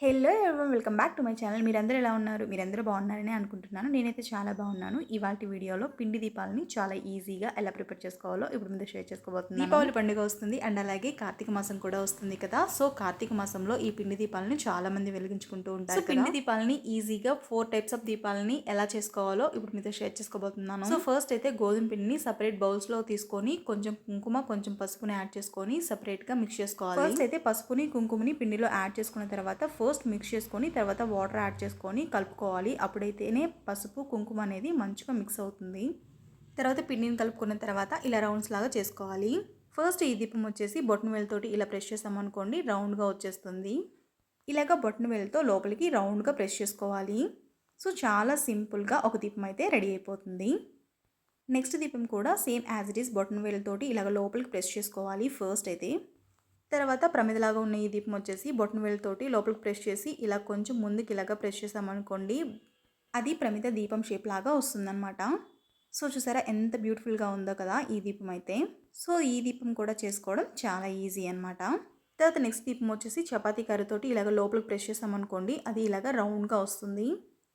Hello ఎవరి welcome back to my channel. మీరందరూ ఎలా ఉన్నారు? మీరందరూ బాగున్నారని అనుకుంటున్నాను. నేనైతే చాలా బాగున్నాను. ఇవాళ వీడియోలో పిండి దీపాలని చాలా ఈజీగా ఎలా ప్రిపేర్ చేసుకోవాలో ఇప్పుడు ముందు షేర్ చేసుకోబోతున్నాను. దీపావళి పండుగ వస్తుంది అండ్ అలాగే కార్తీక మాసం కూడా వస్తుంది కదా. సో కార్తీక మాసంలో ఈ పిండి దీపాలని చాలా మంది వెలిగించుకుంటూ ఉంటారు పిండి దీపాలని ఈజీగా ఫోర్ టైప్స్ ఆఫ్ దీపాలని ఎలా చేసుకోవాలో ఇప్పుడు మీతో షేర్ చేసుకోబోతున్నాను. సో ఫస్ట్ అయితే గోధుమ పిండిని సపరేట్ బౌల్స్లో తీసుకొని కొంచెం కుంకుమ కొంచెం పసుపుని యాడ్ చేసుకొని సపరేట్గా మిక్స్ చేసుకోవాలి. ఫస్ట్ అయితే పసుపుని కుంకుమని పిండిలో యాడ్ చేసుకున్న తర్వాత ఫస్ట్ మిక్స్ చేసుకొని తర్వాత వాటర్ యాడ్ చేసుకొని కలుపుకోవాలి. అప్పుడైతేనే పసుపు కుంకుమ అనేది మంచిగా మిక్స్ అవుతుంది. తర్వాత పిండిని కలుపుకున్న తర్వాత ఇలా రౌండ్స్ లాగా చేసుకోవాలి. ఫస్ట్ ఈ దీపం వచ్చేసి బొట్టన వేలతోటి ఇలా ప్రెస్ చేసామనుకోండి రౌండ్గా వచ్చేస్తుంది. ఇలాగ బొట్టన వేలతో లోపలికి రౌండ్గా ప్రెస్ చేసుకోవాలి. సో చాలా సింపుల్గా ఒక దీపం అయితే రెడీ అయిపోతుంది. నెక్స్ట్ దీపం కూడా సేమ్ యాజ్ ఇట్ ఈస్ బొట్టన వేలతోటి ఇలాగ లోపలికి ప్రెస్ చేసుకోవాలి ఫస్ట్ అయితే. తర్వాత ప్రమిదలాగా ఉన్న ఈ దీపం వచ్చేసి బొట్టన వేలుతోటి లోపలికి ప్రెస్ చేసి ఇలా కొంచెం ముందుకు ఇలాగా ప్రెస్ చేసామనుకోండి అది ప్రమిద దీపం షేప్ లాగా వస్తుందన్నమాట. సో చూసారా ఎంత బ్యూటిఫుల్గా ఉందో కదా ఈ దీపం అయితే. సో ఈ దీపం కూడా చేసుకోవడం చాలా ఈజీ అనమాట తర్వాత నెక్స్ట్ దీపం వచ్చేసి చపాతీ కర్రీతోటి ఇలాగ లోపలికి ప్రెస్ చేసామనుకోండి అది ఇలాగ రౌండ్గా వస్తుంది.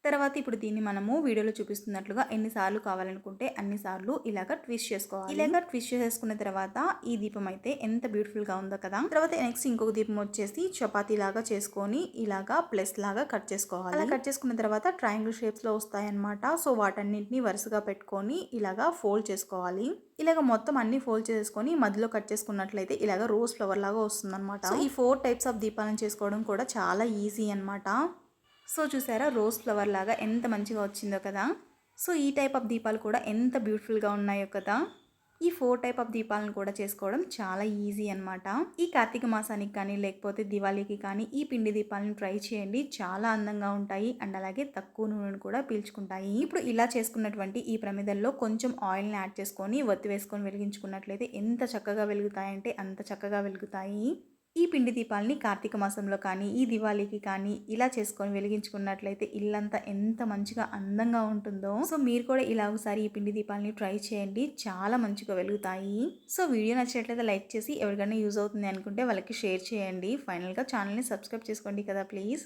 తర్వాత ఇప్పుడు దీన్ని మనము వీడియోలో చూపిస్తున్నట్లుగా ఎన్నిసార్లు కావాలనుకుంటే అన్నిసార్లు ఇలాగ ట్విస్ట్ చేసుకోవాలి. ఇలాగ ట్విస్ట్ చేసుకున్న తర్వాత ఈ దీపం అయితే ఎంత బ్యూటిఫుల్గా ఉందో కదా. తర్వాత నెక్స్ట్ ఇంకొక దీపం వచ్చేసి చపాతీ లాగా చేసుకొని ఇలాగా ప్లస్ లాగా కట్ చేసుకోవాలి. అలా కట్ చేసుకున్న తర్వాత ట్రయాంగిల్ షేప్స్లో వస్తాయన్నమాట. సో వాటన్నింటిని వరుసగా పెట్టుకొని ఇలాగా ఫోల్డ్ చేసుకోవాలి. ఇలాగ మొత్తం అన్ని ఫోల్డ్ చేసుకొని మధ్యలో కట్ చేసుకున్నట్లయితే ఇలాగ రోజ్ ఫ్లవర్ లాగా వస్తుంది అనమాట ఈ ఫోర్ టైప్స్ ఆఫ్ దీపాలను చేసుకోవడం కూడా చాలా ఈజీ అనమాట సో చూసారా రోజ్ ఫ్లవర్ లాగా ఎంత మంచిగా వచ్చిందో కదా? సో ఈ టైప్ ఆఫ్ దీపాలు కూడా ఎంత బ్యూటిఫుల్గా ఉన్నాయో కదా? ఈ ఫోర్ టైప్ ఆఫ్ దీపాలను కూడా చేసుకోవడం చాలా ఈజీ అనమాట ఈ కార్తీక మాసానికి కానీ లేకపోతే దివాళీకి కానీ ఈ పిండి దీపాలను ట్రై చేయండి. చాలా అందంగా ఉంటాయి అండ్ అలాగే తక్కువ నూనెను కూడా పీల్చుకుంటాయి. ఇప్పుడు ఇలా చేసుకున్నటువంటి ఈ ప్రమిదల్లో కొంచెం ఆయిల్ని యాడ్ చేసుకొని ఒత్తి వేసుకొని వెలిగించుకున్నట్లయితే ఎంత చక్కగా వెలుగుతాయంటే అంత చక్కగా వెలుగుతాయి. ఈ పిండి దీపాలని కార్తీక మాసంలో కానీ ఈ దివాళీకి కానీ ఇలా చేసుకొని వెలిగించుకున్నట్లయితే ఇల్లంతా ఎంత మంచిగా అందంగా ఉంటుందో. సో మీరు కూడా ఇలా ఒకసారి ఈ పిండి దీపాలని ట్రై చేయండి. చాలా మంచిగా వెలుగుతాయి. సో వీడియో నచ్చినట్లయితే లైక్ చేసి ఎవరికైనా యూజ్ అవుతుంది అనుకుంటే వాళ్ళకి షేర్ చేయండి. ఫైనల్గా ఛానల్ని సబ్స్క్రైబ్ చేసుకోండి కదా ప్లీజ్.